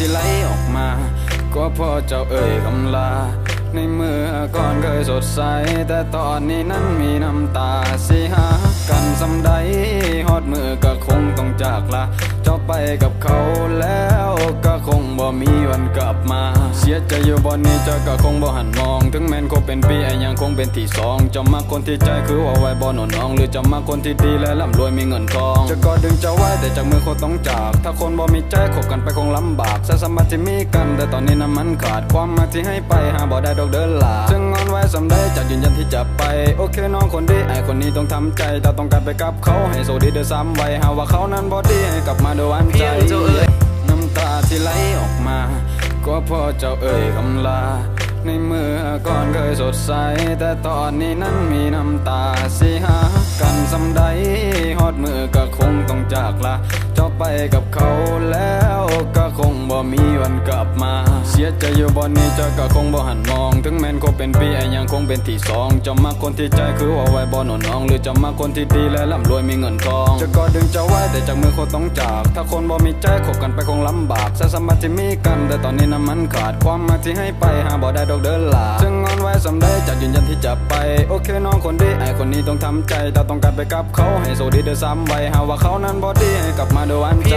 ที่ไหลออกมา ก็เพราะเจ้าเอ่ยคำลา ในเมื่อก่อนเคยสดใส แต่ตอนนี้นั้นมีน้ำตาสิหากันสำใดฮอดมือก็คงต้องจากลาเจ้าไปกับเขาแล้ว มีวันกลับมา เสียใจอยู่บนนี้เจ้าก็คงบ่หันมอง ถึงแม้นคบเป็นปีไอ้ยังคงเป็นที่สองจะมาคนที่ใจคือว่าไว้บ่หนอนน้อง หรือจะมาคนที่ดีและร่ำรวยมีเงินทอง จะก็ดึงจ้าไว้แต่จากมือคนต้องจาก ถ้าคนบ่มีใจคบกันไปคงลำบากสะสมบัติที่มีกัน แต่ตอนนี้น้ำมันขาดความมาที่ให้ไปหาบ่ได้ดอกเดินลาจึงงอนไว้สำได้จากยืนยันที่จะไป โอเคน้องคนดีไอ้คนนี้ต้องทำใจถ้าต้องการไปกับเขาให้โซดีเดือซ้ำไว้หาว่าเขานั้นบ่ดีให้กลับมาด้วยวันใจ เจ้าเอ่ยคำลา ในเมื่อก่อนเคยสดใส แต่ตอนนี้นั้นมีน้ำตาสิหากันสำใดฮอดมือก็คงต้องจากลา เจ้าไปกับเขาแล้ว มีวันกลับมา เสียใจอยู่บนนี้เจ้าก็คงบ่หันมอง ถึงแม้นคบเป็นปีไอ้ยังคงเป็นที่สองจะมาคนที่ใจคือว่าไว้บ่หนอนน้อง หรือจะมาคนที่ดีและร่ำรวยมีเงินทอง จะก็ดึงจ้าไว้แต่จากมือคนต้องจาก ถ้าคนบ่มีใจคบกันไปคงลำบากสะสมบัติที่มีกันแต่ตอนนี้น้ำมันขาดความมาที่ให้ไปหาบ่ได้ดอกเดินลาจึงงอนไว้สำได้จากยืนยันที่จะไป โอเคน้องคนดีไอ้คนนี้ต้องทำใจถ้าต้องการไปกับเขาให้โซดีเดือซ้ำไว้หาว่าเขานั้นบ่ดีให้กลับมาด้วยวันใจ